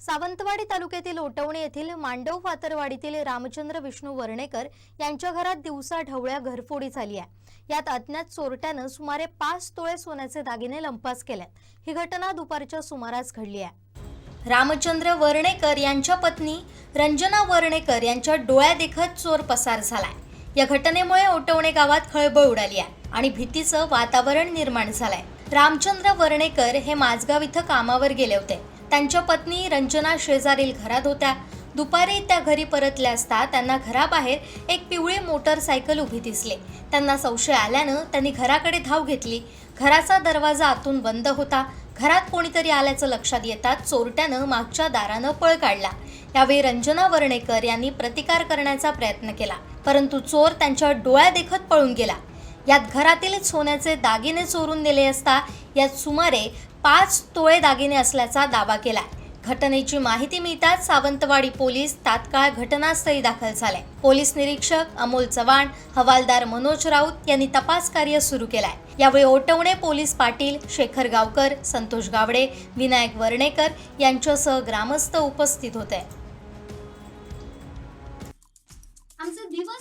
सावंतवाडी तालुक्यातील ओटवणे येथील मांडव फातरवाडीतील रामचंद्र विष्णू वर्णेकर यांच्या घरात दिवसा ढवळ्या घरफोडी झाली आहे. यात अज्ञात चोरट्यानं सुमारे पाच तोळे सोन्याचे दागिने लंपास केल्यात. ही घटना दुपारच्या सुमारास घडली आहे. रामचंद्र वर्णेकर यांच्या पत्नी रंजना वर्णेकर यांच्या डोळ्यादेखत चोर पसार झालाय. या घटनेमुळे ओटवणे गावात खळबळ उडाली आहे आणि भीतीचं वातावरण निर्माण झालंय. रामचंद्र वर्णेकर हे माझगाव इथं कामावर गेले होते. त्यांच्या पत्नी रंजना शेजारील घरात होत्या. दुपारी त्या घरी परतल्या असता त्यांना घराबाहेर एक पिवळी मोटरसायकल उभी दिसले. त्यांना संशय आल्यानं त्यांनी घराकडे धाव घेतली. घराचा दरवाजा आतून बंद होता. घरात कोणीतरी आल्याचं लक्षात येतात चोरट्यानं मागच्या दारानं पळ काढला. यावेळी रंजना वर्णेकर यांनी प्रतिकार करण्याचा प्रयत्न केला. परंतु चोर त्यांच्या डोळ्या देखत पळून गेला. यात घरातील सोन्याचे दागिने चोरून नेले असता यात सुमारे पाच तोळे दागिने असल्याचा दावा केला घटनेची माहिती मिळताच सावंतवाडी पोलीस तात्काळ घटनास्थळी दाखल झाले. पोलीस निरीक्षक अमोल चव्हाण हवालदार मनोज राऊत यांनी तपास कार्य सुरू केलाय. यावेळी ओटवणे पोलीस पाटील शेखर गावकर संतोष गावडे विनायक वर्णेकर यांच्यासह ग्रामस्थ उपस्थित होते.